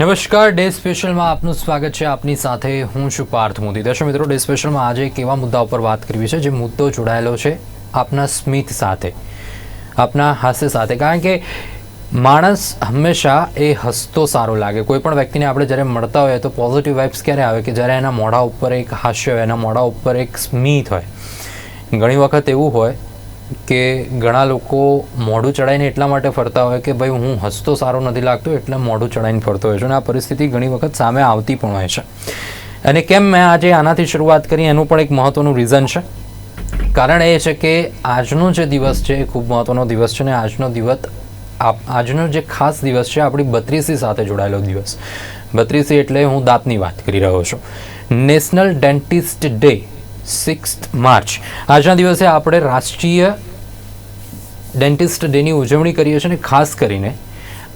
નમસ્કાર, ડે સ્પેશિયલમાં આપનું સ્વાગત છે. આપની સાથે હું છું પાર્થ મોદી. દર્શક મિત્રો, ડે સ્પેશિયલમાં આજે એક એવા મુદ્દા ઉપર વાત કરવી છે, જે મુદ્દો જોડાયેલો છે આપના સ્મિત સાથે, આપના હાસ્ય સાથે. કારણ કે માણસ હંમેશા એ હસતો સારો લાગે. કોઈ પણ વ્યક્તિને આપણે જ્યારે મળતા હોઈએ તો પોઝિટિવ વાઇબ્સ ક્યારે આવે? કે જ્યારે એના મોઢા ઉપર એક હાસ્ય હોય, એના મોઢા ઉપર એક સ્મિત હોય. ઘણી વખત એવું હોય કે ઘણા લોકો મોઢું ચડાઈને એટલા માટે ફરતા હોય કે ભાઈ હું હસતો સારો નથી લાગતો એટલે મોઢું ચડાઈને ફરતો હોય છે. અને આ પરિસ્થિતિ ઘણી વખત સામે આવતી પણ હોય છે. અને કેમ મેં આજે આનાથી શરૂઆત કરી એનું પણ એક મહત્ત્વનું રીઝન છે. કારણ એ છે કે આજનો જે દિવસ છે એ ખૂબ મહત્ત્વનો દિવસ છે અને આજનો દિવસ આજનો જે ખાસ દિવસ છે આપણી બત્રીસી સાથે જોડાયેલો દિવસ. બત્રીસી એટલે હું દાંતની વાત કરી રહ્યો છું. National dentist day six March આજના દિવસે આપણે રાષ્ટ્રીય ડેન્ટિસ્ટ ડેની ઉજવણી કરીએ છીએ અને ખાસ કરીને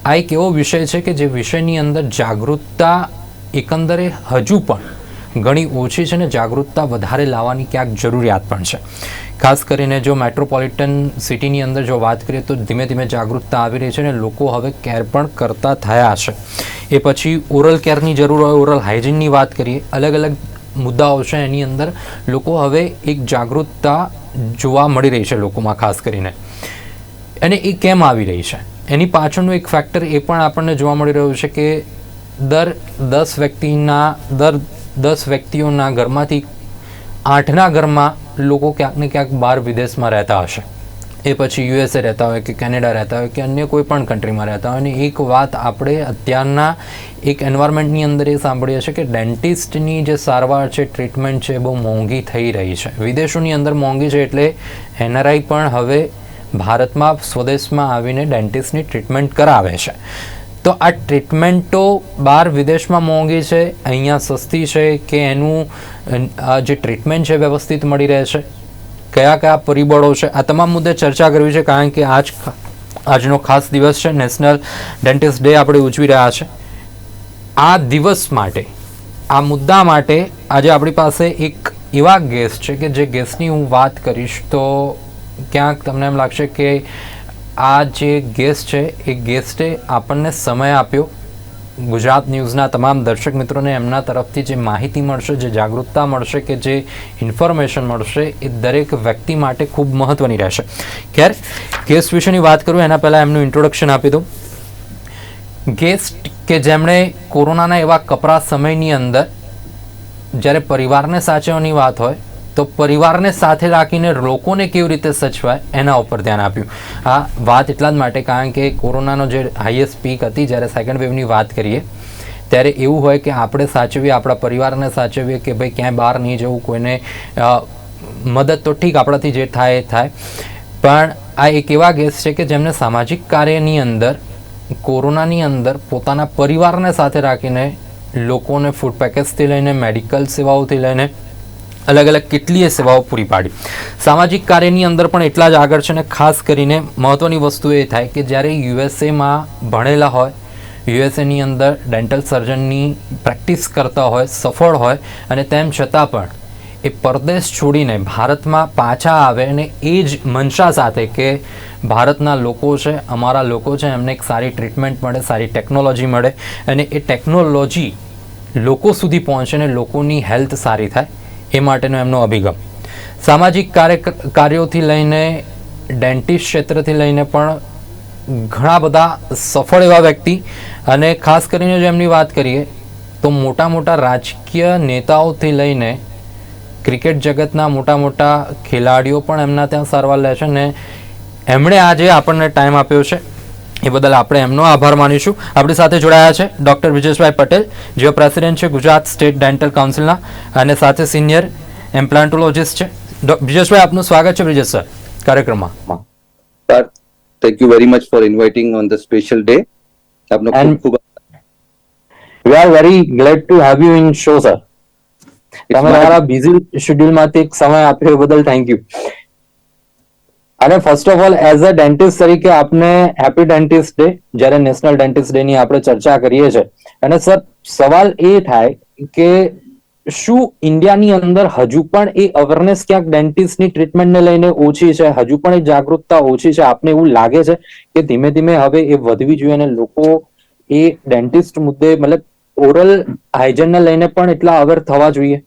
આ એક એવો વિષય છે કે જે વિષયની અંદર જાગૃતતા એકંદરે હજુ પણ ઘણી ઓછી છે ને જાગૃતતા વધારે લાવવાની ક્યાંક જરૂરિયાત પણ છે. ખાસ કરીને જો મેટ્રોપોલિટન સિટીની અંદર જો વાત કરીએ તો ધીમે ધીમે જાગૃતતા આવી રહી છે અને લોકો હવે કેર પણ કરતા થયા છે. એ પછી ઓરલ કેરની જરૂર હોય ઓરલ હાઇજીનની વાત કરીએ, અલગ અલગ મુદ્દાઓ છે એની અંદર, લોકો હવે એક જાગૃતતા જોવા મળી રહી છે લોકોમાં, ખાસ કરીને. અને એ કેમ આવી રહી છે? એની પાછળનું એક ફેક્ટર એ પણ આપણને જોવા મળી રહ્યું છે કે દર દસ વ્યક્તિના, દર દસ વ્યક્તિઓના ઘરમાંથી આઠના ઘરમાં લોકો ક્યાંક ને ક્યાંક બહાર વિદેશમાં રહેતા હશે. એ પછી યુએસએ રહેતા હોય કે કેનેડા રહેતા હોય કે અન્ય કોઈ પણ કન્ટ્રીમાં રહેતા હોય. અને એક વાત આપણે અત્યારના એક એન્વાયરમેન્ટની અંદર એ સાંભળીએ છીએ કે ડેન્ટિસ્ટની જે સારવાર છે ટ્રીટમેન્ટ છે બહુ મોંઘી થઈ રહી છે. વિદેશોની અંદર મોંઘી છે એટલે એનઆરઆઈ પણ હવે ભારતમાં, સ્વદેશમાં આવીને ડેન્ટિસ્ટની ટ્રીટમેન્ટ કરાવે છે. તો આ ટ્રીટમેન્ટો બહાર વિદેશમાં મોંઘી છે, અહીંયા સસ્તી છે કે એનું જે ટ્રીટમેન્ટ છે વ્યવસ્થિત મળી રહે છે? કયા કયા પરિબળો છે? આ તમામ મુદ્દે ચર્ચા કરવી છે, કારણ કે આજ આજનો ખાસ દિવસ છે નેશનલ ડેન્ટિસ્ટ ડે આપણે ઉજવી રહ્યા છે. આ દિવસ માટે, આ મુદ્દા માટે આજે આપણી પાસે એક એવા ગેસ્ટ છે કે જે ગેસ્ટની હું વાત કરીશ, તો ક્યાંક તમને એમ લાગશે કે આ જે ગેસ્ટ છે, એ ગેસ્ટે આપણને સમય આપ્યો. ગુજરાત ન્યૂઝના તમામ દર્શક મિત્રોને એમના તરફથી જે માહિતી મળશે, જે જાગૃતતા મળશે કે જે ઇન્ફોર્મેશન મળશે, એ દરેક વ્યક્તિ માટે ખૂબ મહત્ત્વની રહેશે. ખેર, કેસ વિશેની વાત કરું, એના પહેલાં એમનું ઇન્ટ્રોડક્શન આપી દઉં. ગેસ્ટ કે જેમણે કોરોનાના એવા કપરા સમયની અંદર જ્યારે પરિવારને સાચવવાની વાત હોય તો પરિવારને સાથે રાખીને લોકોને કેવી રીતે સચવાય એના ઉપર ધ્યાન આપ્યું. આ વાત એટલા જ માટે કારણ કે કોરોનાનો જે હાઈએસ્ટ પીક હતી, જ્યારે સેકન્ડ વેવની વાત કરીએ, ત્યારે એવું હોય કે આપણે સાચવીએ, આપણા પરિવારને સાચવીએ કે ભાઈ ક્યાંય બહાર નહીં જવું, કોઈને મદદ તો ઠીક આપણાથી જે થાય એ થાય. પણ આ એક એવા ગેસ છે કે જેમને સામાજિક કાર્યની અંદર, કોરોનાની અંદર પોતાના પરિવારને સાથે રાખીને લોકોને ફૂડ પેકેજથી લઈને મેડિકલ સેવાઓથી લઈને અલગ અલગ કેટલીય સેવાઓ પૂરી પાડી. સામાજિક કાર્યની અંદર પણ એટલા જ આગળ છે અને ખાસ કરીને મહત્ત્વની વસ્તુ એ થાય કે જ્યારે યુએસએમાં ભણેલા હોય, યુએસએની અંદર ડેન્ટલ સર્જનની પ્રેક્ટિસ કરતા હોય, સફળ હોય અને તેમ છતાં પણ એ પરદેશ છોડીને ભારતમાં પાછા આવે અને એ જ મંશા સાથે કે ભારતના લોકો છે, અમારા લોકો છે, એમને એક સારી ટ્રીટમેન્ટ મળે, સારી ટેકનોલોજી મળે અને એ ટેકનોલોજી લોકો સુધી પહોંચે ને લોકોની હેલ્થ સારી થાય. એ માટેનો એમનો અભિગમ. સામાજિક કાર્ય કાર્યોથી લઈને ડેન્ટિસ્ટ ક્ષેત્રથી લઈને પણ ઘણા બધા સફળ એવા વ્યક્તિ અને ખાસ કરીને જો એમની વાત કરીએ, તો મોટા મોટા રાજકીય નેતાઓથી લઈને ક્રિકેટ જગતના મોટા મોટા ખેલાડીઓ પણ એમના ત્યાં સારવાર લે છે ને એમણે આજે આપણને ટાઈમ આપ્યો છે. એ બદલ આપણે એમનો આભાર માનીશું. આપણી સાથે જોડાયા છે ડૉક્ટર વિજેશભાઈ પટેલ જેઓ પ્રેસિડેન્ટ છે ગુજરાત સ્ટેટ ડેન્ટલ કાઉન્સિલના અને સાથે સિનિયર એમ્પ્લાન્ટોલોજિસ્ટ છે. બ્રિજેશભાઈ આપનું સ્વાગત છે બ્રિજેશ સર કાર્યક્રમમાં. Sir thank you very much for inviting on the special day આપનો ખૂબ ખૂબ we are very glad to have you in show sir તમે તમારા બિઝી શેડ્યુલમાંથી એક સમય આપ્યો એ બદલ થેન્ક યુ અને first of all as a dentist તરીકે આપને હેપી ડેન્ટિસ્ટ ડે જ્યારે નેશનલ ડેન્ટિસ્ટ ડે ની આપણે ચર્ચા કરીએ છીએ. અને સર, સવાલ એ થાય કે શું ઇન્ડિયાની અંદર હજુ પણ એ અવેરનેસ ક્યાંક ડેન્ટિસ્ટની ટ્રીટમેન્ટને લઈને ઓછી છે? હજુ પણ એ જાગૃતતા ઓછી છે? આપને એવું લાગે છે કે ધીમે ધીમે હવે એ વધવી જોઈએ અને લોકો એ ડેન્ટિસ્ટ મુદ્દે, મતલબ ઓરલ હાઇજનને લઈને પણ એટલા અવેર થવા જોઈએ?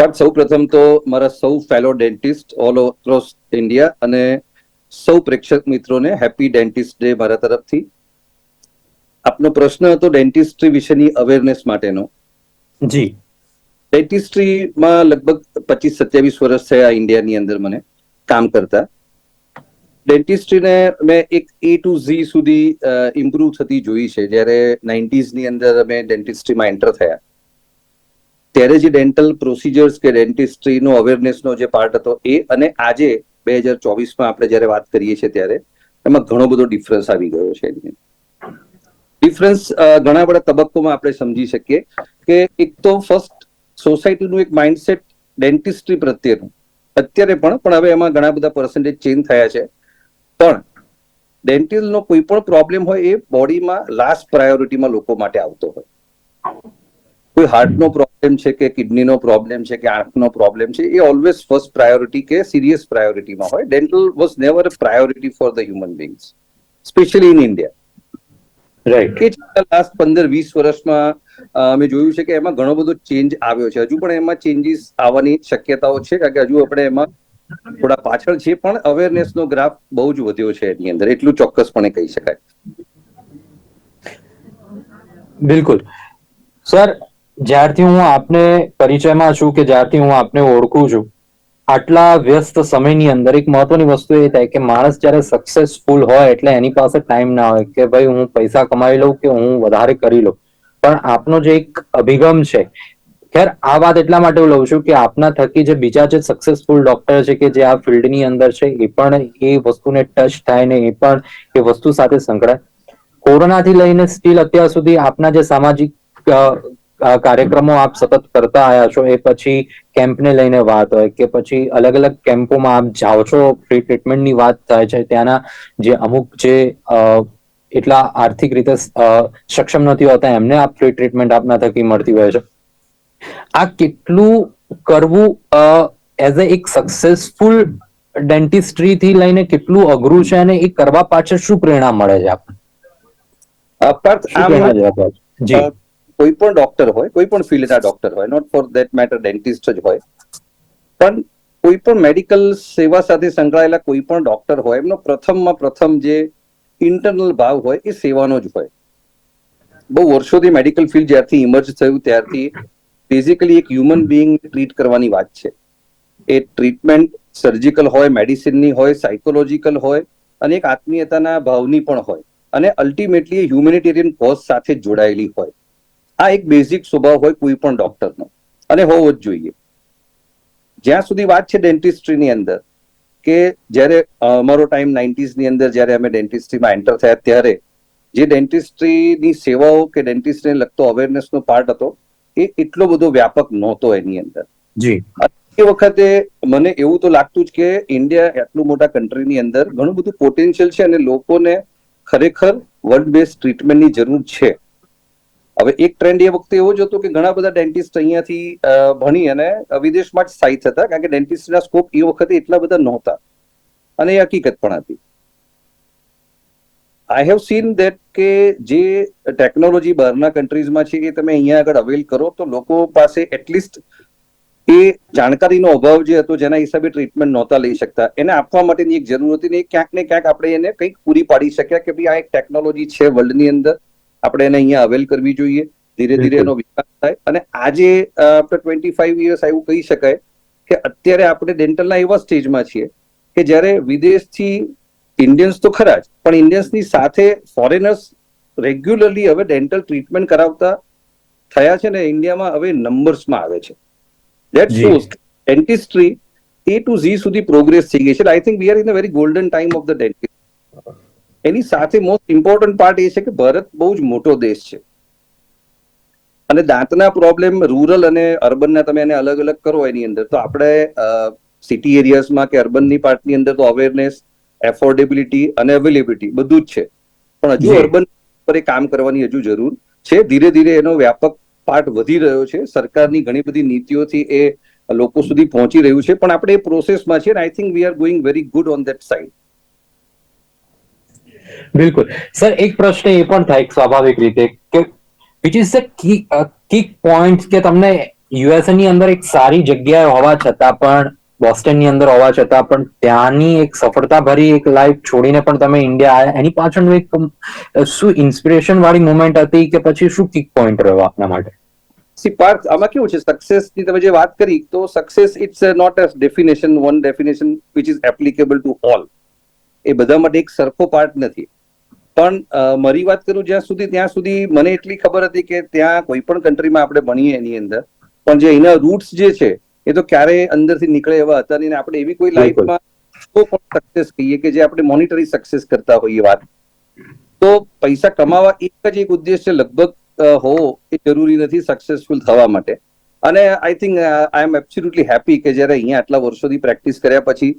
બટ સૌ પ્રથમ તો મારા સૌ fellow dentist all across India અને સૌ પ્રેક્ષક મિત્રોને હેપી ડેન્ટિસ્ટ ડે મારા તરફથી. આપનો પ્રશ્ન હતો ડેન્ટિસ્ટ્રી વિશેની અવેરનેસ માટેનો. જી. ડેન્ટિસ્ટ્રીમાં લગભગ પચીસ સત્યાવીસ વર્ષ થયા ઇન્ડિયાની અંદર મને કામ કરતા. ડેન્ટિસ્ટ્રીને મેં એક એ ટુ ઝી સુધી ઇમ્પ્રુવ થતી જોઈ છે. જ્યારે નાઇન્ટીઝની અંદર અમે ડેન્ટિસ્ટ્રીમાં એન્ટર થયા. ત્યારે જે ડેન્ટલ પ્રોસિજર્સ કે ડેન્ટિસ્ટ્રીનો અવેરનેસનો જે પાર્ટ હતો એ અને આજે બે હજાર ચોવીસમાં આપણે જ્યારે વાત કરીએ છીએ ત્યારે, એમાં ઘણો બધો ડિફરન્સ આવી ગયો છે એની. ડિફરન્સ ઘણા બધા તબક્કોમાં આપણે સમજી શકીએ કે એક તો ફર્સ્ટ સોસાયટીનું એક માઇન્ડસેટ ડેન્ટિસ્ટ્રી પ્રત્યેનું. અત્યારે પણ પણ હવે એમાં ઘણા બધા પર્સન્ટેજ ચેન્જ થયા છે. પણ ડેન્ટિલનો કોઈ પણ પ્રોબ્લેમ હોય એ બોડીમાં લાસ્ટ પ્રાયોરિટીમાં લોકો માટે આવતો હોય. કોઈ હાર્ટનો પ્રોબ્લેમ છે કે કિડનીનો પ્રોબ્લેમ છે કે આંખનો પ્રોબ્લેમ છે એ ઓલવેઝ ફર્સ્ટ પ્રાયોરિટી કે સિરિયસ પ્રાયોરિટીમાં હોય. Dental was never priority for the human beings specially in India right last પંદર વીસ વર્ષમાં અમે જોયું છે કે એમાં ઘણો બધો ચેન્જ આવ્યો છે. હજુ પણ એમાં ચેન્જીસ આવવાની શક્યતાઓ છે કારણ કે હજુ આપણે એમાં થોડા પાછળ છે પણ અવેરનેસનો ગ્રાફ બહુ જ વધ્યો છે એની અંદર. એટલું ચોક્કસપણે કહી શકાય. બિલકુલ. સર જ્યારથી હું આપને પરિચયમાં છું કે જ્યારથી હું આપને ઓળખું છું, આટલા વ્યસ્ત સમયની અંદર એક મહત્વની વસ્તુ એ થાય કે માણસ જ્યારે સક્સેસફુલ હોય એટલે એની પાસે ટાઈમ ના હોય કે ભાઈ હું પૈસા કમાઈ લઉં કે હું વધારે કરી લઉં. પણ આપનો જે એક અભિગમ છે, ખેર આ વાત એટલા માટે હું લઉં છું કે આપના થકી જે બીજા જે સક્સેસફુલ ડોક્ટર છે કે જે આ ફિલ્ડની અંદર છે, એ પણ એ વસ્તુને ટચ થાય ને એ પણ એ વસ્તુ સાથે સંકળાય. કોરોનાથી લઈને સ્ટીલ અત્યાર સુધી આપના જે સામાજિક કાર્યક્રમો આપ સતત કરતા આવ્યા છો એ પછી કેમ્પને લઈને વાત હોય કે પછી અલગ અલગ કેમ્પોમાં આપ જાઓ છો ફ્રી ટ્રીટમેન્ટની વાત થાય છે ત્યાંના જે અમુક જે એટલા આર્થિક રીતે સક્ષમ નથી હોતા એમને આપ ફ્રી ટ્રીટમેન્ટ આપના થકી મળતી હોય છે. આ કેટલું કરવું એઝ અ એક સક્સેસફુલ ડેન્ટિસ્ટ્રી થી લઈને કેટલું અઘરું છે અને એ કરવા પાછળ શું પ્રેરણા મળે છે આપણને કોઈ પણ ડોક્ટર હોય કોઈ પણ ફિલ્ડના ડોક્ટર હોય not for that matter dentist જ હોય, પણ કોઈ પણ મેડિકલ સેવા સાથે સંકળાયેલા કોઈ પણ ડોક્ટર હોય, એમનો પ્રથમમાં પ્રથમ જે ઇન્ટરનલ ભાવ હોય એ સેવાનો જ હોય. બહુ વર્ષોથી મેડિકલ ફિલ્ડ જ્યારથી ઇમર્જ થયું, ત્યારથી બેઝિકલી એક હ્યુમન બિંગ ટ્રીટ કરવાની વાત છે. એ ટ્રીટમેન્ટ સર્જિકલ હોય મેડિસિનની હોય સાયકોલોજીકલ હોય, અને એક આત્મીયતાના ભાવની પણ હોય. અને અલ્ટિમેટલી હ્યુમેનિટેરિયન કોઝ સાથે જોડાયેલી હોય. આ એક બેઝિક સ્વભાવ હોય કોઈ પણ ડોક્ટરનો અને હોવો જ જોઈએ. જ્યાં સુધી વાત છે ડેન્ટિસ્ટ્રીની અંદર કે જ્યારે અમારો ટાઈમ નાઇન્ટીઝની અંદર જ્યારે અમે ડેન્ટિસ્ટ્રીમાં એન્ટર થયા ત્યારે જે ડેન્ટિસ્ટ્રીની સેવાઓ કે ડેન્ટિસ્ટને લગતો અવેરનેસનો પાર્ટ હતો એ એટલો બધો વ્યાપક નહોતો એની અંદર. જી. એ વખતે મને એવું તો લાગતું જ કે ઇન્ડિયા આટલું મોટા કન્ટ્રીની અંદર ઘણું બધું પોટેન્શિયલ છે અને લોકોને ખરેખર વર્લ્ડ બેઝ ટ્રીટમેન્ટની જરૂર છે. હવે એક ટ્રેન્ડ એ વખતે એવો જ હતો કે ઘણા બધા ડેન્ટિસ્ટ અહીંયાથી ભણી અને વિદેશમાં જ સ્થાયી થતા કારણ કે ડેન્ટિસ્ટના સ્કોપ એ વખતે એટલા બધા નહોતા. અને એ હકીકત પણ હતી. આઈ હેવ સીન દેટ કે જે ટેકનોલોજી બહારના કન્ટ્રીઝમાં છે એ તમે અહીંયા આગળ અવેલ કરો, તો લોકો પાસે એટલીસ્ટ એ જાણકારીનો અભાવ જે હતો જેના હિસાબે ટ્રીટમેન્ટ નહોતા લઈ શકતા. એને આપવા માટેની એક જરૂર હતી ને ક્યાંક ને ક્યાંક આપણે એને કંઈક પૂરી પાડી શક્યા કે ભાઈ આ એક ટેકનોલોજી છે વર્લ્ડની અંદર. આપણે એને અહીંયા અવેલ કરવી જોઈએ. ધીરે ધીરે એનો વિકાસ થાય. અને આજે આપણે ટ્વેન્ટી ફાઈવ યર્સ એવું કહી શકાય કે અત્યારે આપણે ડેન્ટલના એવા સ્ટેજમાં છીએ કે જ્યારે વિદેશથી ઇન્ડિયન્સ તો ખરા જ પણ ઇન્ડિયન્સની સાથે ફોરેનર્સ રેગ્યુલરલી હવે ડેન્ટલ ટ્રીટમેન્ટ કરાવતા થયા છે ને ઇન્ડિયામાં હવે નંબર્સમાં આવે છે. That shows dentistry A to Z સુધી પ્રોગ્રેસ થઈ ગઈ છે. I think we are in a very golden time of the dentist એની સાથે મોસ્ટ ઇમ્પોર્ટન્ટ પાર્ટ એ છે કે ભારત બહુ જ મોટો દેશ છે. અને દાંતના પ્રોબ્લેમ રૂરલ અને અર્બનના તમે એને અલગ અલગ કરો એની અંદર તો આપણે સિટી એરિયાઝમાં કે અર્બનની પાર્ટની અંદર તો અવેરનેસ એફોર્ડેબિલિટી અને અવેલેબિલિટી બધું જ છે. પણ હજુ અર્બન પર એ કામ કરવાની હજુ જરૂર છે. ધીરે ધીરે એનો વ્યાપક પાર્ટ વધી રહ્યો છે. સરકારની ઘણી બધી નીતિઓથી એ લોકો સુધી પહોંચી રહ્યું છે. પણ આપણે એ પ્રોસેસમાં છે I think we are going very good on that side બિલકુલ. સર, એક પ્રશ્ન એ પણ થાય સ્વાભાવિક રીતે કે which is the kick point કે તમને યુએસએ ની અંદર એક સારી જગ્યાએ હોવા છતાં પણ બોસ્ટનની અંદર હોવા છતાં પણ ત્યાંની એક સફળતા ભરી એક લાઈફ છોડીને પણ તમે ઇન્ડિયા આવ્યા, એની પાછળનું એક શું ઇન્સ્પિરેશન વાળી મુમેન્ટ હતી કે પછી શું કિક પોઈન્ટ રહ્યો આપના માટે? સી પાર્થ, આમાં કેવું છે? સક્સેસની તમે જે વાત કરી, તો success it's not a definition one definition which is applicable to all એ બધા માટે એક સરખો પાર્ટ નથી. પણ મારી વાત કરું જ્યાં સુધી ત્યાં સુધી મને એટલી ખબર હતી કે ત્યાં કોઈ પણ કન્ટ્રીમાં આપણે ભણીએ એની અંદર. પણ જે એના રૂટ્સ જે છે એ તો ક્યારેય અંદરથી નીકળે એવા હતા નહીં આપણે એવી કોઈ. લાઈફમાં તો પણ સક્સેસ કહીએ કે જે આપણે મોનિટરી સક્સેસ કરતા હોઈએ વાત. તો પૈસા કમાવા એક જ એક ઉદ્દેશ્ય લગભગ અ, હોવો એ જરૂરી નથી સક્સેસફુલ થવા માટે. અને I think I am absolutely happy કે જ્યારે અહીંયા આટલા વર્ષોથી પ્રેક્ટિસ કર્યા પછી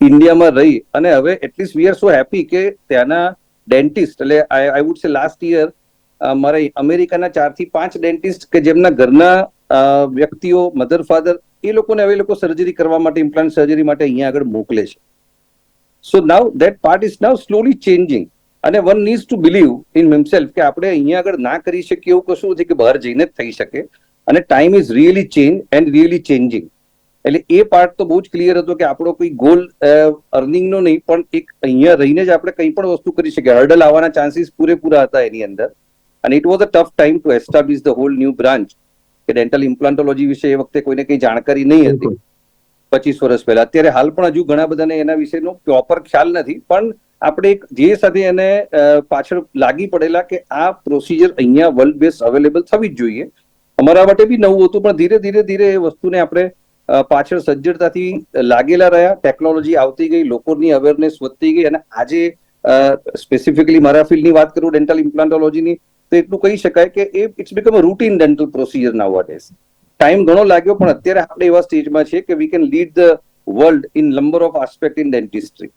ઇન્ડિયામાં રહી. અને હવે at least we are so happy કે ત્યાંના ડેન્ટિસ્ટ એટલે I would say last year મારે અમેરિકાના ચારથી પાંચ ડેન્ટિસ્ટ કે જેમના ઘરના વ્યક્તિઓ મધર ફાધર એ લોકોને હવે લોકો સર્જરી કરવા માટે ઇમ્પ્લાન્ટ સર્જરી માટે અહીંયા આગળ મોકલે છે. So now that part is now slowly changing અને one needs to believe in himself કે આપણે અહીંયા આગળ ના કરી શકીએ એવું કશું નથી કે બહાર જઈને જ થઈ શકે. અને time is really change and really changing એટલે એ પાર્ટ તો બહુ જ ક્લિયર હતો કે આપણો કોઈ ગોલ અર્નિંગનો નહીં પણ એક અહીંયા રહીને જ આપણે કંઈ પણ વસ્તુ કરી શકીએ. હર્ડલ આવવાના ચાન્સીસ પૂરેપૂરા હતા એની અંદર. અને it was a tough time to establish the whole new branch કે ડેન્ટલ ઇમ્પ્લાન્ટોલોજી વિશે એ વખતે કોઈને કંઈ જાણકારી નહીં હતી. પચીસ વર્ષ પહેલા. અત્યારે હાલ પણ હજુ ઘણા બધાને એના વિશેનો પ્રોપર ખ્યાલ નથી. પણ આપણે એક જે સાથે એને પાછળ લાગી પડેલા કે આ પ્રોસિજર અહીંયા વર્લ્ડ બેઝ અવેલેબલ થવી જ જોઈએ. અમારા માટે બી નવું હતું પણ ધીરે ધીરે ધીરે એ વસ્તુને આપણે પાછળ સજ્જડતાથી લાગેલા રહ્યા. ટેકનોલોજી આવતી ગઈ, લોકોની અવેરનેસ વધતી ગઈ અને આજે સ્પેસિફિકલી મારા ફિલ્ડની વાત કરું ડેન્ટલ ઇમ્પ્લાન્ટોલોજીની તો એટલું કહી શકાય કે એ it's become a routine dental procedure now what time ઘણો લાગ્યો, પણ અત્યારે આપણે એવા સ્ટેજમાં છે કે we can lead the world in number of aspect in dentistry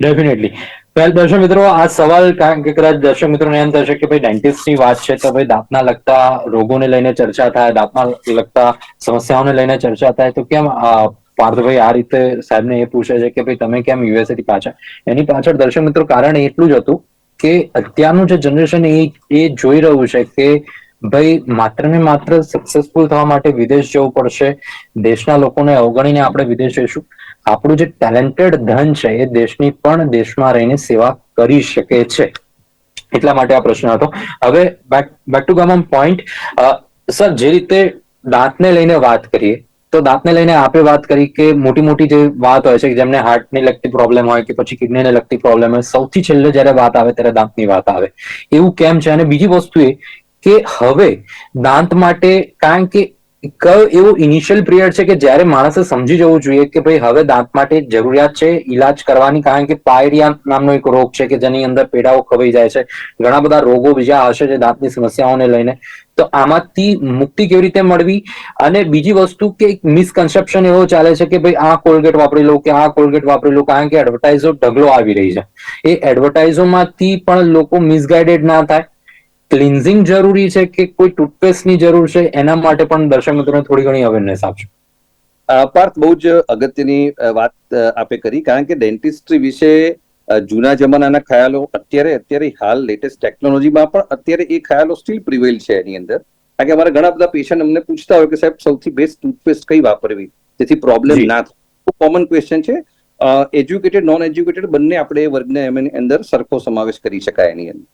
definitely well દર્શક મિત્રો, આ સવાલ કારણ કે કદાચ દર્શક મિત્રોને એમ થશે કે ભાઈ ડેન્ટિસ્ટની વાત છે, તો ભાઈ દાંતના લગતા રોગોને લઈને ચર્ચા થાય, દાંતના લગતા સમસ્યાઓને લઈને ચર્ચા થાય, તો કેમ પાર્થભાઈ આ રીતે સાહેબને એ પૂછે છે કે ભાઈ તમે કેમ યુએસએ થી પાછા? એની પાછળ દર્શક મિત્રો કારણ એટલું જ હતું કે અત્યારનું જે જનરેશન એ એ જોઈ રહ્યું છે કે ભાઈ માત્ર ને માત્ર સક્સેસફુલ થવા માટે વિદેશ જવું પડશે, દેશના લોકોને અવગણીને આપણે વિદેશ જઈશું. આપણું જે ટેલેન્ટેડ ધન છે, એ દેશની પણ દેશમાં રહીને સેવા કરી શકે છે. એટલા માટે આ પ્રશ્ન હતો. હવે back back to gum point sir, જે રીતે દાંતને લઈને વાત કરીએ, તો દાંતને લઈને આપે વાત કરી કે મોટી મોટી જે વાત હોય છે, કે જેમને હાર્ટને લગતી પ્રોબ્લેમ હોય કે પછી કિડનીને લગતી પ્રોબ્લેમ હોય, સૌથી છેલ્લે જ્યારે વાત આવે ત્યારે દાંતની વાત આવે. એવું કેમ છે? અને બીજી વસ્તુ એ કે હવે દાંત માટે કારણ કે કયો એવો ઇનિશિયલ પિરિયડ છે કે જ્યારે માણસે સમજી જવું જોઈએ કે ભાઈ હવે દાંત માટે જરૂરિયાત છે ઈલાજ કરવાની, કારણ કે પાયરિયા નામનો એક રોગ છે કે જેની અંદર પેડાઓ ખવાઈ જાય છે. ઘણા બધા રોગો બીજા હશે જે દાંતની સમસ્યાઓને લઈને. તો આમાંથી મુક્તિ કેવી રીતે મળવી? અને બીજી વસ્તુ કે એક મિસકન્સેપ્શન એવો ચાલે છે કે ભાઈ આ કોલગેટ વાપરી લો કે આ કોલગેટ વાપરી લો, કારણ કે એડવર્ટાઇઝો ઢગલો આવી રહી છે. એ એડવર્ટાઇઝોમાંથી પણ લોકો મિસગાઈડેડ ના થાય. ક્લિન્ઝિંગ જરૂરી છે કે કોઈ ટૂથપેસ્ટની જરૂર છે? એના માટે પણ દર્શક મિત્રોને થોડી ઘણી અવેરનેસ આપશો પાર્થ બહુ જ અગત્યની વાત આપે કરી. કારણ કે ડેન્ટિસ્ટ્રી વિશે જૂના જમાનાના ખ્યાલો અત્યારે અત્યારે હાલ લેટેસ્ટ ટેકનોલોજીમાં પણ અત્યારે એ ખ્યાલો સ્ટીલ પ્રિવેલ છે એની અંદર. કારણ કે અમારા ઘણા બધા પેશન્ટ અમને પૂછતા હોય કે સાહેબ સૌથી બેસ્ટ ટૂથપેસ્ટ કઈ વાપરવી? જેથી પ્રોબ્લેમ ના થાય. કોમન ક્વેશ્ચન છે. એજ્યુકેટેડ નોન એજ્યુકેટેડ બંને આપણે વર્ગને એમની અંદર સરખો સમાવેશ કરી શકાય એની અંદર.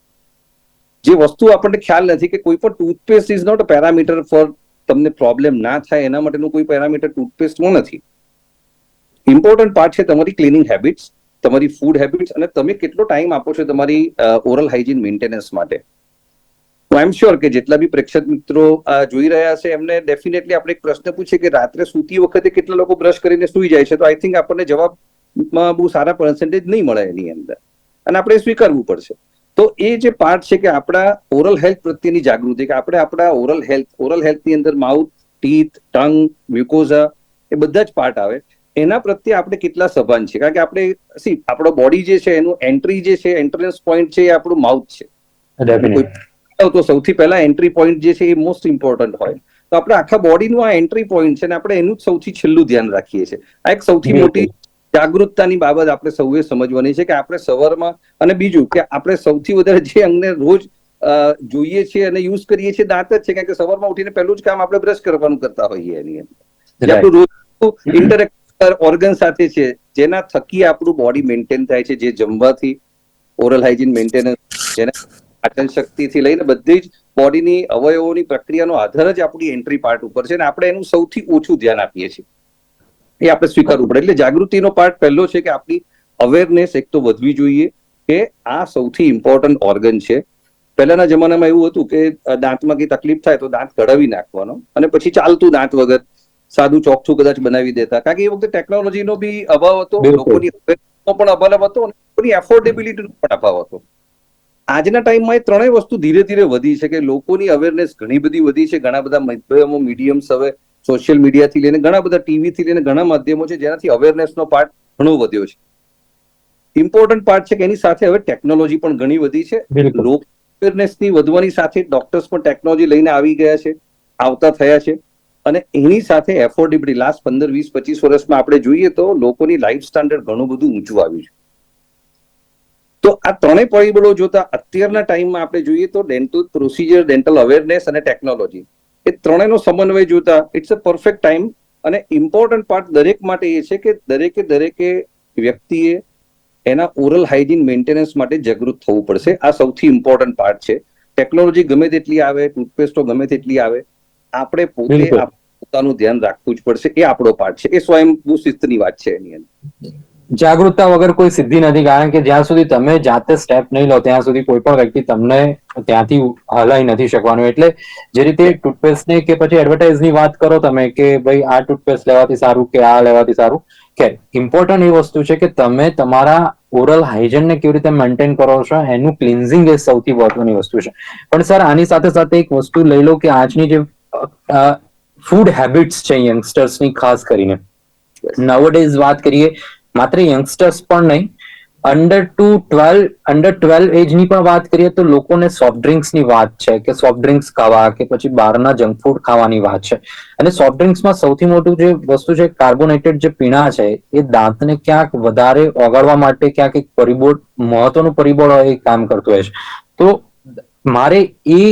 જે વસ્તુ આપણને ખ્યાલ નથી કે કોઈ પણ toothpaste is not a parameter for તમને પ્રોબ્લેમ ના થાય, એના માટેનું કોઈ પેરામીટર ટૂથપેસ્ટનું નથી. ઇમ્પોર્ટન્ટ પાર્ટ છે તમારી ક્લિનિંગ હેબિટ્સ તમારી ફૂડ હેબિટ્સ અને તમે કેટલો ટાઈમ આપો છો તમારી ઓરલ હાઇજીન મેન્ટેનન્સ માટે. હું એમ શ્યોર કે જેટલા બી પ્રેક્ષક મિત્રો જોઈ રહ્યા છે, એમને ડેફિનેટલી આપણે એક પ્રશ્ન પૂછીએ કે રાત્રે સૂતી વખતે કેટલા લોકો બ્રશ કરીને સૂઈ જાય છે? તો આઈ થિંક આપણને જવાબમાં બહુ સારા પર્સન્ટેજ નહીં મળે એની અંદર. અને આપણે સ્વીકારવું પડશે. તો એ જે પાર્ટ છે કે આપણા ઓરલ હેલ્થ પ્રત્યેની જાગૃતિ કે આપણે આપણા ઓરલ હેલ્થ ઓરલ હેલ્થની અંદર માઉથ ટીથ ટંગ મ્યુકોઝા એ બધા જ પાર્ટ આવે. એના પ્રત્યે આપણે કેટલા સભાન છે કારણ કે આપણે સી આપણો બોડી જે છે એનું એન્ટ્રી જે છે એન્ટ્રન્સ પોઈન્ટ છે એ આપણું માઉથ છે. તો સૌથી પહેલા એન્ટ્રી પોઈન્ટ જે છે એ મોસ્ટ ઇમ્પોર્ટન્ટ હોય. તો આપણે આખા બોડીનું આ એન્ટ્રી પોઈન્ટ છે અને આપણે એનું જ સૌથી છેલ્લું ધ્યાન રાખીએ છીએ. આ એક સૌથી મોટી જાગૃતતાની બાબત આપણે સૌએ સમજવાની છે કે આપણે સવારમાં અને બીજું કે આપણે સૌથી વધારે જે અંગને રોજ જોઈએ છીએ અને યુઝ કરીએ છીએ દાંત જ છે કારણ કે સવારમાં ઉઠીને પહેલું જ કામ આપણે બ્રશ કરવાનું કરતા હોઈએ એની અંદર. આપણું રોજ ઇન્ટરેક્ટ ઓર્ગન સાથે છે જેના થકી આપણું બોડી મેન્ટેન થાય છે જે જમવાથી ઓરલ હાઇજીન મેન્ટેનન્સ જેના પાચન શક્તિથી લઈને બધી જ બોડીની અવયવોની પ્રક્રિયાનો આધાર જ આપણી એન્ટ્રી પાર્ટ ઉપર છે અને આપણે એનું સૌથી ઓછું ધ્યાન આપીએ છીએ. એ આપણે સ્વીકારવું પડે. એટલે જાગૃતિનો પાર્ટ પહેલો છે કે આપણી અવેરનેસ એક તો વધવી જોઈએ કે આ સૌથી ઇમ્પોર્ટન્ટ ઓર્ગન છે. પહેલાના જમાનામાં એવું હતું કે દાંતમાં કઈ તકલીફ થાય તો દાંત કઢાવી નાખવાનો અને પછી ચાલતું દાંત વગર સાદું ચોકઠું કદાચ બનાવી દેતા. કારણ કે એ વખતે ટેકનોલોજીનો બી અભાવ હતો લોકોની પણ અભાવ હતો અને લોકોની એફોર્ડેબિલિટીનો પણ અભાવ હતો. આજના ટાઈમમાં એ ત્રણેય વસ્તુ ધીરે ધીરે વધી છે કે લોકોની અવેરનેસ ઘણી બધી વધી છે. ઘણા બધા માધ્યમો મીડિયમ્સ હવે સોશિયલ મીડિયાથી લઈને ઘણા બધા ટીવીથી લઈને ઘણા માધ્યમો છે જેનાથી અવેરનેસનો પાર્ટ ઘણો વધ્યો છે. ઇમ્પોર્ટન્ટ પાર્ટ છે કે એની સાથે હવે ટેકનોલોજી પણ ઘણી વધી છે. લોક અવેરનેસની વધવાની સાથે ડોક્ટર્સ પણ ટેકનોલોજી લઈને આવી ગયા છે આવતા થયા છે. અને એની સાથે એફોર્ડેબિલિટી લાસ્ટ પંદર વીસ પચીસ વર્ષમાં આપણે જોઈએ તો લોકોની લાઈફ સ્ટાન્ડર્ડ ઘણું બધું ઊંચું આવ્યું છે. તો આ ત્રણેય પરિબળો જોતા અત્યારના ટાઈમમાં આપણે જોઈએ તો ડેન્ટલ પ્રોસિજર ડેન્ટલ અવેરનેસ અને ટેકનોલોજી એ ત્રણેયનો સમન્વય જોતા ઇટ્સ અ પરફેક્ટ ટાઈમ અને ઇમ્પોર્ટન્ટ પાર્ટ દરેક માટે એ છે કે દરેકે દરેકે વ્યક્તિએ એના ઓરલ હાઇજીન મેન્ટેનન્સ માટે જાગૃત થવું પડશે. આ સૌથી ઇમ્પોર્ટન્ટ પાર્ટ છે. ટેકનોલોજી ગમે તેટલી આવે ટૂથપેસ્ટો ગમે તેટલી આવે આપણે પોતે પોતાનું ધ્યાન રાખવું જ પડશે. એ આપણો પાર્ટ છે. એ સ્વયંભૂ શિસ્તની વાત છે એની અંદર. જાગૃતતા વગર કોઈ સિદ્ધિ નથી. કારણ કે જ્યાં સુધી તમે જાતે સ્ટેપ નહીં લો ત્યાં સુધી કોઈ પણ વ્યક્તિ તમને ત્યાંથી હલાઈ નથી શકવાનું. એટલે જે રીતે ટૂથપેસ્ટની કે પછી એડવર્ટાઇઝની વાત કરો તમે કે ભાઈ આ ટૂથપેસ્ટ લેવાથી સારું કે આ લેવાથી સારું. કે ઇમ્પોર્ટન્ટ એ વસ્તુ છે કે તમે તમારા ઓરલ હાઇજન ને કેવી રીતે મેન્ટેન કરો છો એનું ક્લિન્ઝિંગ એ સૌથી મહત્વની વસ્તુ છે. પણ સર આની સાથે સાથે એક વસ્તુ લઈ લો કે આજની જે ફૂડ હેબિટ્સ છે યંગસ્ટર્સની ખાસ કરીને. નવડેઝ વાત કરીએ માત્ર યંગસ્ટર્સ પણ નહીં. Under to twelve under twelve એજની પણ વાત કરીએ તો લોકોને સોફ્ટ ડ્રિંક્સની વાત છે કે સોફ્ટ ડ્રિંક્સ ખાવા કે પછી બહારના જંક ફૂડ ખાવાની વાત છે. અને સોફ્ટ ડ્રિંક્સમાં સૌથી મોટું જે વસ્તુ છે કાર્બોનેટેડ જે પીણા છે, એ દાંતને ક્યાંક વધારે ઓગાળવા માટે ક્યાંક એક પરિબળ, મહત્વનું પરિબળ હોય એ કામ કરતું હોય છે. તો મારે એ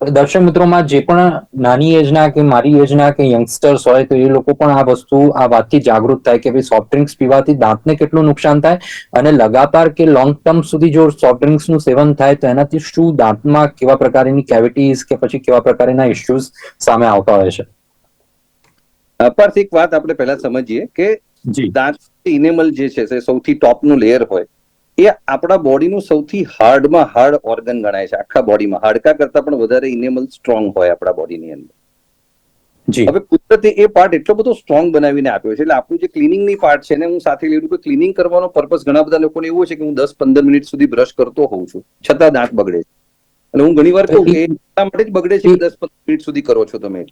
દર્શક મિત્રોમાં જે પણ નાની એજના કે મારી એજના કે યંગસ્ટર્સ હોય તો એ લોકો પણ આ વસ્તુ આ વાતથી જાગૃત થાય કે ભાઈ સોફ્ટ ડ્રિંક્સ પીવાથી દાંતને કેટલું નુકસાન થાય અને લગાતાર કે લોંગ ટર્મ સુધી જો સોફ્ટ ડ્રિંક્સનું સેવન થાય તો એનાથી શું દાંતમાં કેવા પ્રકારની કેવિટીઝ કે પછી કેવા પ્રકારના ઇશ્યુઝ સામે આવતા હોય છે? અપાર્થ એક વાત આપણે પહેલા સમજીએ કે જી. દાંત ઇનેમલ જે છે સૌથી ટોપનું લેયર હોય. એ આપણા બોડીનું સૌથી હાર્ડમાં હાર્ડ ઓર્ગન ગણાય છે આખા બોડીમાં હાડકા કરતા પણ વધારે ઇનેમલ સ્ટ્રોંગ હોય આપણા બોડીની અંદર. જી. હવે કુદરતે એ પાર્ટ એટલો બધો સ્ટ્રોંગ બનાવીને આપ્યો છે એટલે આપણું જે ક્લિનિંગની પાર્ટ છે ને હું સાથે લીધું કે ક્લિનિંગ કરવાનો પર્પસ ઘણા બધા લોકોને એવો છે કે હું દસ પંદર મિનિટ સુધી બ્રશ કરતો હોઉં છું છતાં દાંત બગડે છે. અને હું ઘણી વાર કહું કે એટલા માટે જ બગડે છે કે દસ પંદર મિનિટ સુધી કરો છો તમે.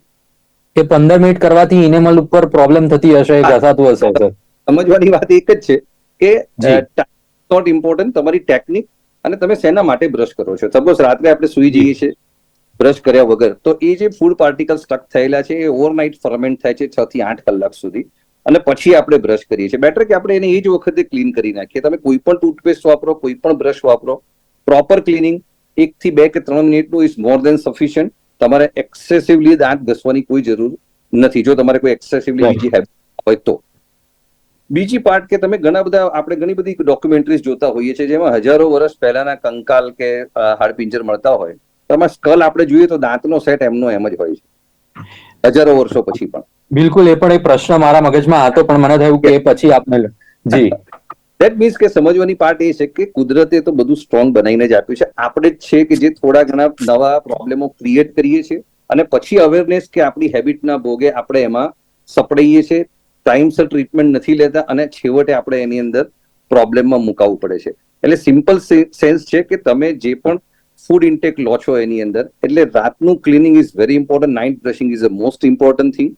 એ પંદર મિનિટ કરવાથી ઇનેમલ ઉપર પ્રોબ્લેમ થતી હશે ઘસાતું હશે સમજવાની વાત એક જ છે કે. નોટ ઇમ્પોર્ટન્ટ તમારી ટેકનિક અને તમે શેના માટે બ્રશ કરો છો? સપોઝ રાત્રે આપણે સુઈ જઈએ છીએ બ્રશ કર્યા વગર તો એ જે ફૂડ પાર્ટિકલ સ્ટક થયેલા છે એ ઓવરનાઇટ ફર્મેન્ટ થાય છે છ થી આઠ કલાક સુધી. અને પછી આપણે બ્રશ કરીએ છીએ. બેટર કે આપણે એને એ જ વખતે ક્લીન કરી નાખીએ. તમે કોઈ પણ ટૂથપેસ્ટ વાપરો કોઈ પણ બ્રશ વાપરો પ્રોપર ક્લિનિંગ એક થી બે કે ત્રણ મિનિટનું ઇઝ મોર દેન સફિશિયન્ટ તમારે એક્સેસિવલી દાંત ઘસવાની કોઈ જરૂર નથી. જો તમારે કોઈ એક્સેસિવલી. બીજી હેબિટ હોય તો. બીજી પાર્ટ કે તમે ઘણા બધા આપણે ઘણી બધી ડોક્યુમેન્ટરીઝ જોતા હોઈએ છીએ જેમાં હજારો વર્ષ પહેલાના કંકાલ કે હાડપિંજર મળતા હોય. એમાં સ્કલ આપણે જોઈએ તો દાંતનો સેટ એમનો એમ જ હોય છે. હજારો વર્ષો પછી પણ. બિલકુલ એ પણ એક પ્રશ્ન મારા મગજમાં હતો પણ મને થયું કે એ પછી આપને જી. દેટ મીન્સ કે સમજવાની પાર્ટ એ છે કે કુદરતે તો બધું સ્ટ્રોંગ બનાવીને જ આપ્યું છે. આપણે જ છે કે જે થોડા ઘણા નવા પ્રોબ્લેમો ક્રિએટ કરીએ છીએ અને પછી અવેરનેસ કે આપણી હેબિટના ભોગે આપણે એમાં સપડાઈએ છીએ ટાઈમસર ટ્રીટમેન્ટ નથી લેતા અને છેવટે આપણે એની અંદર પ્રોબ્લેમમાં મુકાવવું પડે છે. એટલે સિમ્પલ સેન્સ છે કે તમે જે પણ ફૂડ ઇન્ટેક લો છો એની અંદર એટલે રાતનું cleaning is very important night brushing is a most important thing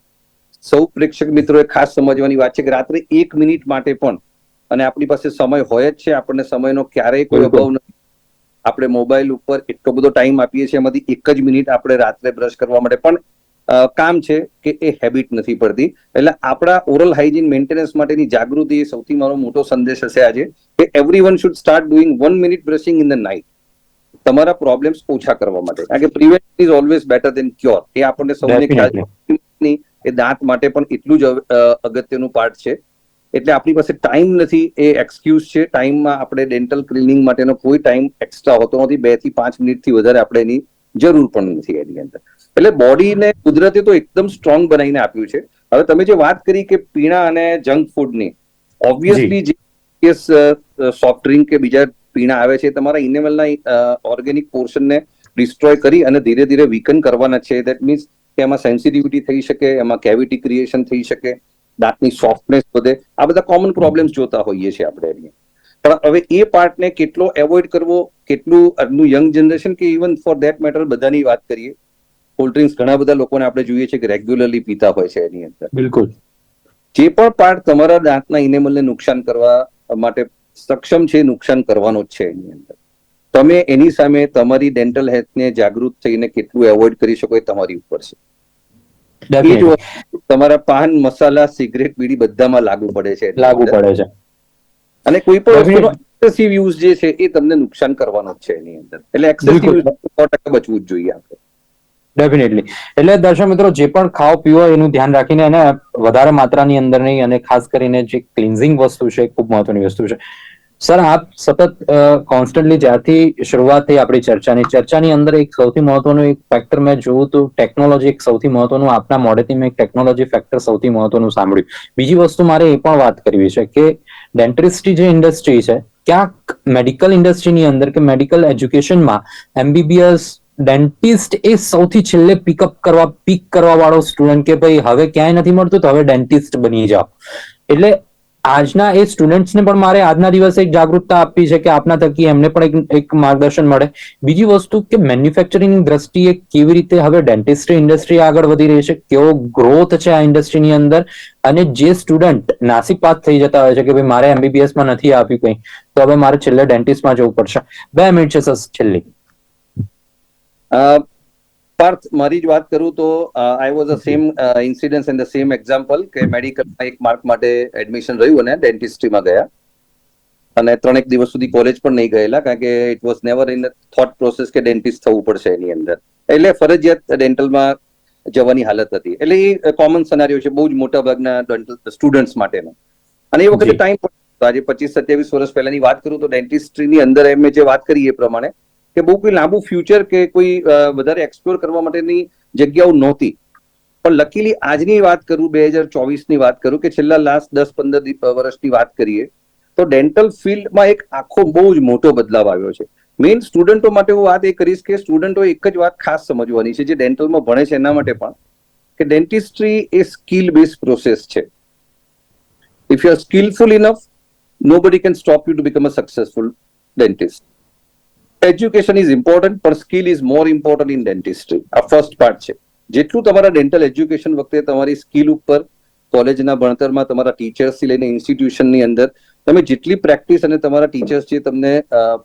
સૌ પ્રેક્ષક મિત્રોએ ખાસ સમજવાની વાત છે કે રાત્રે એક મિનિટ માટે પણ અને આપણી પાસે સમય હોય જ છે આપણને સમયનો ક્યારેય કોઈ અભાવ નથી. આપણે મોબાઈલ ઉપર એટલો બધો ટાઈમ આપીએ છીએ એમાંથી એક જ મિનિટ આપણે રાત્રે બ્રશ કરવા માટે. પણ કામ છે કે એ હેબિટ નથી પડતી. એટલે આપણા ઓરલ હાઇજીન મેન્ટેનન્સ માટેની જાગૃતિ એ સૌથી મારો મોટો સંદેશ હશે આજે કે every one should start doing one minute brushing in the night તમારા પ્રોબ્લેમ્સ ઓછા કરવા માટે. કારણ કે prevention is always better than cure એ આપણને સૌને ખ્યાલ છે એ દાંત માટે પણ એટલું જ અગત્યનું પાર્ટ છે. એટલે આપણી પાસે ટાઈમ નથી એ એક્સક્યુઝ છે. ટાઈમમાં આપણે ડેન્ટલ ક્લિનિંગ માટેનો કોઈ ટાઈમ એક્સ્ટ્રા હોતો નથી. બેથી પાંચ મિનિટથી વધારે આપણે એની જરૂર પણ નથી એની અંદર. એટલે બોડીને કુદરતે તો એકદમ સ્ટ્રોંગ બનાવીને આપ્યું છે. હવે તમે જે વાત કરી કે પીણા અને જંક ફૂડની ઓબ્વિયસલી જે. સોફ્ટ ડ્રિંક કે બીજા પીણા આવે છે તમારા ઇનેમલના ઓર્ગેનિક પોર્શનને ડિસ્ટ્રોય કરી અને ધીરે ધીરે વીકન કરવાના છે. દેટ મીન્સ કે એમાં સેન્સિટિવિટી થઈ શકે એમાં કેવિટી ક્રિએશન થઈ શકે દાંતની સોફ્ટનેસ વધે. આ બધા કોમન પ્રોબ્લેમ્સ જોતા હોઈએ છીએ આપણે એની. પણ હવે એ પાર્ટને કેટલો એવોઇડ કરવો કેટલું યંગ જનરેશન કે ઇવન ફોર દેટ મેટર બધાની વાત કરીએ કોલ્ડ ડ્રિંક્સ ઘણા બધા લોકોને આપણે જોઈએ છે કે રેગ્યુલરલી પીતા હોય છે એની અંદર. બિલકુલ. જે પણ પાર્ટ તમારા દાંતના ઇનેમલને નુકસાન કરવા માટે સક્ષમ છે નુકસાન કરવાનો જ છે એની અંદર. તમે એની સામે તમારી ડેન્ટલ હેલ્થને જાગૃત થઈને કેટલું એવોઇડ કરી શકો એ તમારી ઉપર છે. તમારા પાન મસાલા સિગરેટ બીડી બધામાં લાગુ પડે છે લાગુ પડે છે. અને કોઈ પણ વસ્તુનો એક્સેસિવ યુઝ જે છે એ તમને નુકસાન કરવાનો જ છે એની અંદર. એટલે એક્સેસિવ યુઝ બચવું જ જોઈએ આપણે. ડેફિનેટલી એટલે દર્શક મિત્રો, જે પણ ખાઓ પીવો એનું ધ્યાન રાખીને એને વધારે માત્રાની અંદર નહીં અને ખાસ કરીને જે ક્લિન્ઝિંગ વસ્તુ છે, ખૂબ મહત્વની વસ્તુ છે. સર આપ સતત કોન્સ્ટન્ટલી જ્યારથી શરૂઆત થઈ આપણી ચર્ચાની ચર્ચાની અંદર એક સૌથી મહત્વનું એક ફેક્ટર મેં જોયું તો ટેકનોલોજી એક સૌથી મહત્વનું, આપના મોડેથી મેં ટેકનોલોજી ફેક્ટર સૌથી મહત્વનું સાંભળ્યું. બીજી વસ્તુ મારે એ પણ વાત કરવી છે કે ડેન્ટ્રિસ્ટી જે ઇન્ડસ્ટ્રી છે, ક્યાંક મેડિકલ ઇન્ડસ્ટ્રીની અંદર કે મેડિકલ એજ્યુકેશનમાં એમબીબીએસ ડેન્ટિસ્ટ એ સૌથી છેલ્લે પિકઅપ કરવા પિક કરવા વાળો સ્ટુડન્ટ કે ભાઈ હવે ક્યાંય નથી મળતું તો હવે ડેન્ટિસ્ટ બની જાઓ. એટલે આજના એ સ્ટુડન્ટ્સને પણ મારે આજના દિવસે એક જાગૃતતા આપવી છે કે આપના થકી એમને પણ એક એક માર્ગદર્શન મળે. બીજી વસ્તુ કે મેન્યુફેક્ચરિંગની દ્રષ્ટિએ કેવી રીતે હવે ડેન્ટિસ્ટ્રી ઇન્ડસ્ટ્રી આગળ વધી રહી છે, કેવો ગ્રોથ છે આ ઇન્ડસ્ટ્રીની અંદર, અને જે સ્ટુડન્ટ નાસિક પાસ થઈ જતા હોય છે કે ભાઈ મારે એમબીબીએસમાં નથી આપ્યું કંઈ, તો હવે મારે છેલ્લે ડેન્ટિસ્ટમાં જવું પડશે. બે મિનિટ છે સર, છેલ્લી. પાર્થ મારી જ વાત કરું તો I was a same incidence and the same example કે મેડિકલમાં એક માર્ક માટે એડમિશન રહ્યું અને ડેન્ટિસ્ટ્રીમાં ગયા. અને ત્રણેક દિવસ સુધી કોલેજ પણ નહીં ગયેલા કારણ કે it was never in thought process કે ડેન્ટિસ્ટ થવું પડશે એની અંદર. એટલે ફરજિયાત ડેન્ટલમાં જવાની હાલત હતી. એટલે એ કોમન સનારીઓ છે બહુ જ મોટા ભાગના ડેન્ટલ સ્ટુડન્ટ્સ માટેનો. અને એ વખતે ટાઈમ આજે પચીસ સત્યાવીસ વર્ષ પહેલાની વાત કરું તો ડેન્ટિસ્ટ્રીની અંદર એમ જે વાત કરી એ પ્રમાણે કે બહુ કોઈ લાંબુ ફ્યુચર કે કોઈ વધારે એક્સપ્લોર કરવા માટેની જગ્યાઓ નહોતી. પણ લકીલી આજની વાત કરું, બે હજાર ચોવીસની વાત કરું, કે છેલ્લા લાસ્ટ દસ પંદર વર્ષની વાત કરીએ, તો ડેન્ટલ ફિલ્ડમાં એક આખો બહુ જ મોટો બદલાવ આવ્યો છે. મેઇન સ્ટુડન્ટો માટે હું વાત એ કરીશ કે સ્ટુડન્ટો એક જ વાત ખાસ સમજવાની છે, જે ડેન્ટલમાં ભણે છે એના માટે પણ, કે ડેન્ટિસ્ટ્રી એ સ્કિલ બેઝ પ્રોસેસ છે. If you are skillful enough nobody can stop you to become a successful dentist. Education is important પણ skill is more important in dentistry આ ફર્સ્ટ પાર્ટ છે. જેટલું તમારા ડેન્ટલ એજ્યુકેશન વખતે તમારી skill ઉપર કોલેજના ભણતરમાં તમારા ટીચર્સથી લઈને ઇન્સ્ટિટ્યુશનની અંદર તમે જેટલી પ્રેક્ટિસ અને તમારા ટીચર્સ જે તમને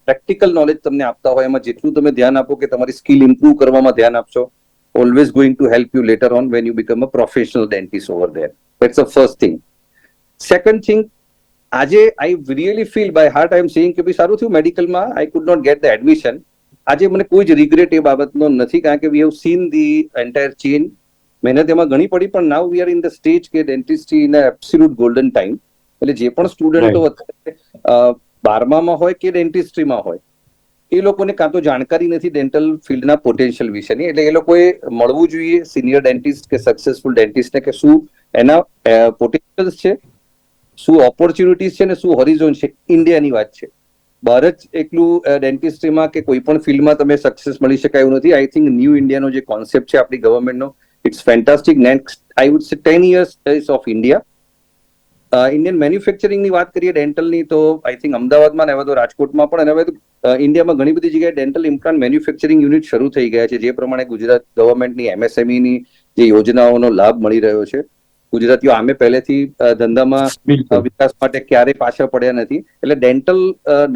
પ્રેક્ટિકલ નોલેજ તમને આપતા હોય, એમાં જેટલું તમે ધ્યાન આપો કે તમારી સ્કિલ ઇમ્પ્રૂવ કરવામાં ધ્યાન આપશો always going to help you later on when you become a professional dentist over there that's a first thing second thing આજે I really feel by heart I am seeing કે ભાઈ સારું થયું મેડિકલમાં. I could not get the admission આજે મને કોઈ જ regret એ બાબતનો નથી કારણ કે we have seen the entire chain મહેનત એમાં ઘણી પડી પણ now we are in the stage કે dentistry in absolute golden time એટલે જે પણ સ્ટુડન્ટો અત્યારે બારમામાં હોય કે ડેન્ટિસ્ટ્રીમાં હોય એ લોકોને કાં તો જાણકારી નથી ડેન્ટલ ફિલ્ડના પોટેન્શિયલ વિશેની. એટલે એ લોકોએ મળવું જોઈએ સિનિયર ડેન્ટિસ્ટ કે સક્સેસફુલ ડેન્ટિસ્ટને કે શું એના પોટેન્શિયલ્સ છે. શું ઓપોર્ચ્યુનિટીઝ છે ને શું હોરિઝોન છે? ઇન્ડિયાની વાત છે. ભારત એકલું ડેન્ટિસ્ટ્રીમાં કે કોઈ પણ ફિલ્ડમાં તમે સક્સેસ મળી શકાય એવું નથી. આઈ થિંક ન્યૂ ઇન્ડિયાનો જે કોન્સેપ્ટ છે આપણી ગવર્મેન્ટનો it's fantastic next I would say ten years of India Indian મેન્યુફેક્ચરિંગની વાત કરીએ ડેન્ટલની તો આઈ થિંક અમદાવાદમાં ને હવે તો રાજકોટમાં પણ, અને હવે ઇન્ડિયામાં ઘણી બધી જગ્યાએ ડેન્ટલ ઇમ્પ્લાન્ટ મેન્યુફેક્ચરિંગ યુનિટ શરૂ થઈ ગયા છે. જે પ્રમાણે ગુજરાત ગવર્મેન્ટની એમએસએમઈની જે યોજનાઓનો લાભ મળી રહ્યો છે. ગુજરાતીઓ આમે પહેલેથી ધંધામાં વિકાસ માટે ક્યારેય પાછળ પડ્યા નથી. એટલે ડેન્ટલ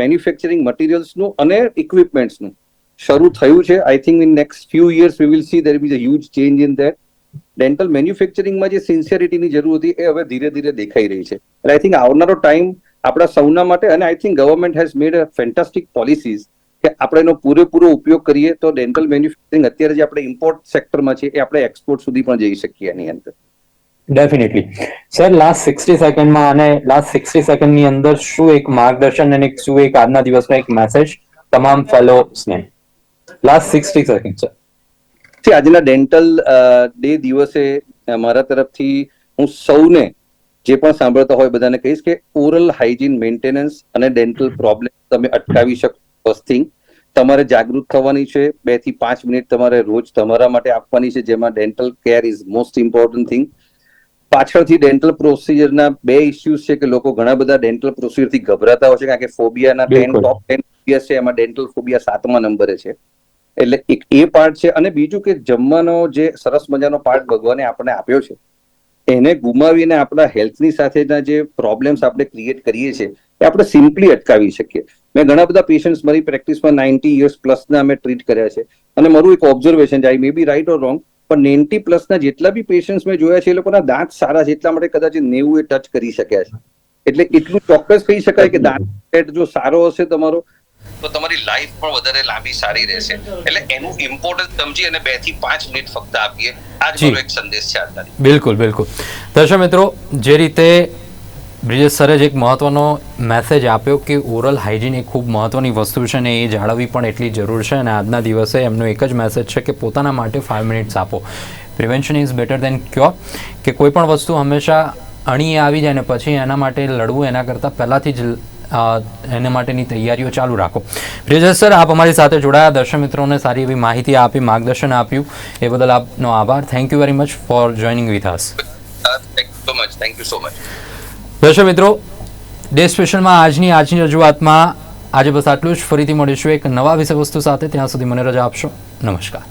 મેન્યુફેક્ચરિંગ મટીરિયલ્સનું અને ઇક્વિપમેન્ટ્સનું શરૂ થયું છે. I think in next few years we will see there be a huge change in that dental મેન્યુફેક્ચરિંગમાં જે સિન્સિયરિટીની જરૂર હતી એ હવે ધીરે ધીરે દેખાઈ રહી છે. એટલે આઈ થિંક આવનારો ટાઈમ આપણા સૌના માટે અને I think government has made a fantastic policies કે આપણે એનો પૂરેપૂરો ઉપયોગ કરીએ તો ડેન્ટલ મેન્યુફેક્ચરિંગ અત્યારે જે આપણે ઇમ્પોર્ટ સેક્ટરમાં છે એ આપણે એક્સપોર્ટ સુધી પણ જઈ શકીએ એની અંદર. ડેફિનેટલી સર લાસ્ટ સિક્સટી સેકન્ડમાં અને લાસ્ટ સિક્સટી સેકન્ડની અંદર શું એક માર્ગદર્શન અને શું એક આજના દિવસનો એક મેસેજ તમામ ફેલોસને લાસ્ટ સિક્સટી સેકન્ડ સર આજના ડેન્ટલ ડે દિવસે મારા તરફથી હું સૌને જે પણ સાંભળતા હોય બધાને કહીશ કે ઓરલ હાઇજીન મેન્ટેનન્સ અને ડેન્ટલ પ્રોબ્લેમ તમે અટકાવી શકો ફર્સ્ટ થિંગ તમારે જાગૃત થવાની છે. બેથી પાંચ મિનિટ તમારે રોજ તમારા માટે આપવાની છે, જેમાં dental care is most important thing પાછળથી ડેન્ટલ પ્રોસિજરના બે ઇસ્યુઝ છે કે લોકો ઘણા બધા ડેન્ટલ પ્રોસિજરથી ગભરાતા હોય છે કારણ કે ફોબિયાના ટેન ટોપ ટેન ફોબિયા છે એમાં ડેન્ટલ ફોબિયા સાતમા નંબરે છે. એટલે એક એ પાર્ટ છે અને બીજું કે જમવાનો જે સરસ મજાનો પાર્ટ ભગવાને આપણને આપ્યો છે એને ગુમાવીને આપણા હેલ્થની સાથેના જે પ્રોબ્લેમ્સ આપણે ક્રિએટ કરીએ છીએ એ આપણે સિમ્પલી અટકાવી શકીએ. મેં ઘણા બધા પેશન્ટ્સ મારી પ્રેક્ટિસમાં નાઇન્ટી યર્સ પ્લસના અમે ટ્રીટ કર્યા છે. અને મારું એક ઓબ્ઝર્વેશન છે આઈ મે બી રાઈટ ઓર રોંગ પણ નેન્ટી પ્લસના જેટલા બી પેશન્ટ્સ મેં જોયા છે એ લોકોના દાંત સારા છે એટલા માટે કદાચ નેવું એ ટચ કરી શક્યા છે. એટલે એટલું ચોક્કસ કહી શકાય કે દાંત જો સારો હશે તમારો. તો તમારી લાઈફ પણ વધારે લાંબી સારી રહેશે. એટલે એનું ઇમ્પોર્ટન્સ સમજી અને બેથી પાંચ મિનિટ ફક્ત આપીએ. આ જ. એક સંદેશ છે આજના બિલકુલ બિલકુલ. દર્શક મિત્રો જે રીતે બ્રિજેશ સરે જ એક મહત્વનો મેસેજ આપ્યો કે ઓરલ હાઇજીન એ ખૂબ મહત્વની વસ્તુ છે ને એ જાળવવી પણ એટલી જરૂર છે અને આજના દિવસે એમનો એક જ મેસેજ છે કે પોતાના માટે ફાઇવ મિનિટ્સ આપો. Prevention is better than cure કે કોઈ પણ વસ્તુ હંમેશા અણીએ આવી જાય ને પછી એના માટે લડવું એના કરતાં પહેલાંથી જ એને માટેની તૈયારીઓ ચાલુ રાખો. બ્રિજેશ સર, આપ અમારી સાથે જોડાયા. દર્શક મિત્રોને સારી એવી માહિતી આપી, માર્ગદર્શન આપ્યું. એ બદલ આપનો આભાર. Thank you very much for joining with us thank you so much thank you so much. દર્શક મિત્રો, ડે સ્પેશલમાં આજની આજની રજૂઆતમાં આજે બસ આટલું જ. ફરીથી મળીશું એક નવા વિષય વસ્તુ સાથે. ત્યાં સુધી મને રજા આપશો. નમસ્કાર.